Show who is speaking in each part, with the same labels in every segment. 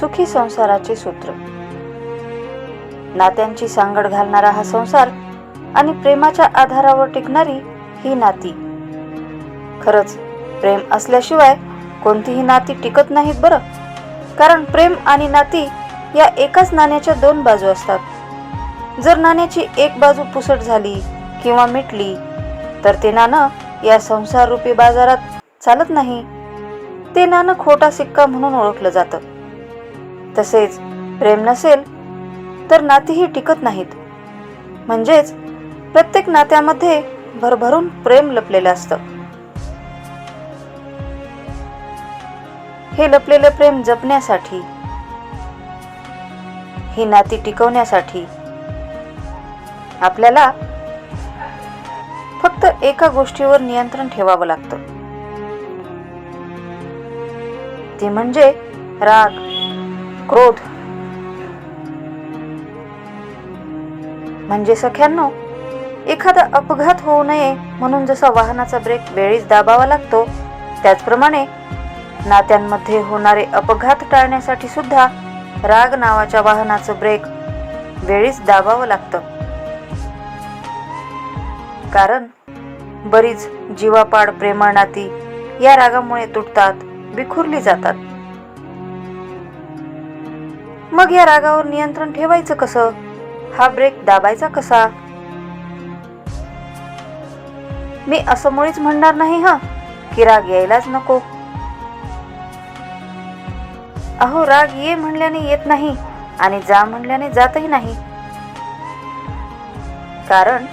Speaker 1: सुखी संसाराचे सूत्र. नात्यांची सांगड घालणारा हा संसार आणि प्रेमाच्या आधारावर टिकणारी ही नाती. खरंच प्रेम असल्याशिवाय कोणतीही नाती टिकत नाहीत बरं. कारण प्रेम आणि नाती या एकाच नाण्याच्या दोन बाजू असतात. जर नाण्याची एक बाजू पुसट झाली किंवा मिटली तर ते नाणं या संसार रूपी बाजारात चालत नाही. ते नाणं खोटा सिक्का म्हणून ओळखलं जातं. तसेच प्रेम नसेल तर नातीही टिकत नाहीत. म्हणजेच प्रत्येक नात्यामध्ये भरभरून प्रेम लपलेलं असतं. हे लपलेलं प्रेम जपण्यासाठी ही नाती टिकवण्यासाठी आपल्याला फक्त एका गोष्टीवर नियंत्रण ठेवावं लागतं. ती म्हणजे राग. क्रोध. म्हणजे सख्यांनो एखादा अपघात होऊ नये म्हणून जसा वाहनाचा ब्रेक वेळीच दाबावा लागतो त्याचप्रमाणे नात्यांमध्ये होणारे अपघात टाळण्यासाठी सुद्धा राग नावाच्या वाहनाचं ब्रेक वेळीच दाबावं लागतं. कारण बरीच जीवापाड प्रेमळ नाती या रागामुळे तुटतात विखुरली जातात. मग या रागावर नियंत्रण ठेवायचं कसं? हा ब्रेक दाबायचा कसा? मी असं मुळीच म्हणणार नाही हा? की राग यायलाच नको. अहो राग ये म्हणल्याने येत नाही आणि जा म्हणल्याने जातही नाही. कारण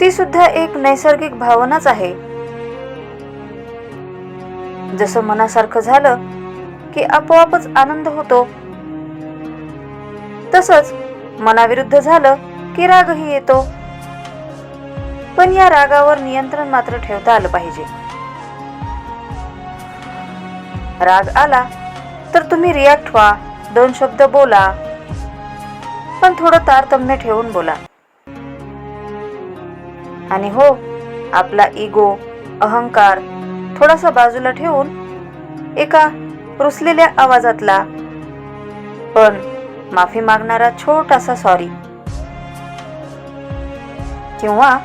Speaker 1: ती सुद्धा एक नैसर्गिक भावनाच आहे. जसं मनासारखं झालं की आपोआपच आनंद होतो. तसंच मनाविरुद्ध झालं की रागही येतो. पण या रागावर नियंत्रण मात्र ठेवता आलं पाहिजे. राग आला तर तुम्ही रिॲक्ट व्हा दोन शब्द बोला पण थोडं तारतम्य ठेवून बोला. आणि हो आपला इगो अहंकार थोडासा बाजूला ठेवून एका रुसलेल्या आवाजातला. पण माफी मागणारा छोटासा सॉरी किंवा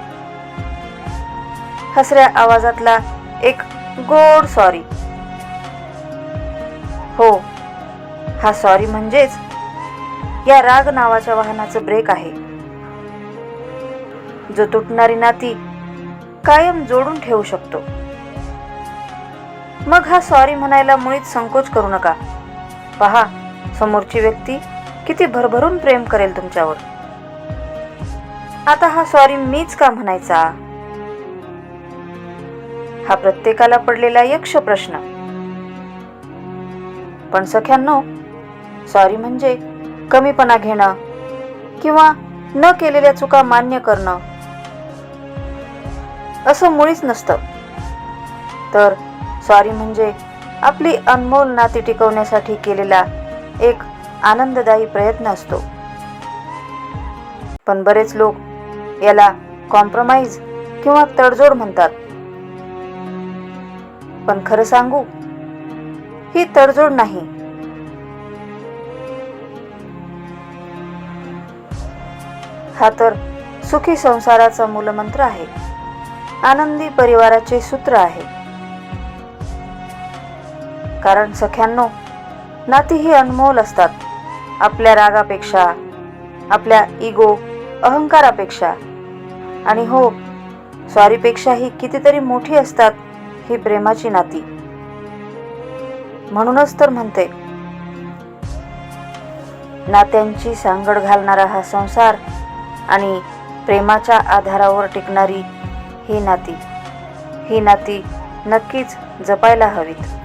Speaker 1: हसऱ्या आवाजातला एक गोड सॉरी हो हा सॉरी म्हणजेच या राग नावाच्या वाहनाचं ब्रेक आहे. जो तुटणारी नाती कायम जोडून ठेवू शकतो. मग हा सॉरी म्हणायला मुळीच संकोच करू नका. पहा समोरची व्यक्ती किती भरभरून प्रेम करेल तुमच्यावर. आता हा सॉरी मीच का म्हणायचा? हा प्रत्येकाला पडलेला यक्ष प्रश्न. पण सख्यांनो सॉरी म्हणजे कमीपणा घेणं किंवा न केलेल्या चुका मान्य करणं. असं मुळीच नसतं. तर सॉरी म्हणजे आपली अनमोल नाती टिकवण्यासाठी केलेला एक आनंददायी प्रयत्न असतो. पण बरेच लोक याला कॉम्प्रोमाइज किंवा तडजोड म्हणतात. पण खरं सांगू ही तडजोड नाही. हा तर सुखी संसाराचा मूलमंत्र आहे. आनंदी परिवाराचे सूत्र आहे. कारण सख्यांनो नाती ही अनमोल असतात. आपल्या रागापेक्षा आपल्या इगो अहंकारापेक्षा. आणि हो स्वारीपेक्षाही कितीतरी मोठी असतात ही प्रेमाची नाती. म्हणूनच तर म्हणते नात्यांची सांगड घालणारा हा संसार आणि प्रेमाच्या आधारावर टिकणारी ही नाती. ही नाती नक्कीच जपायला हवीत.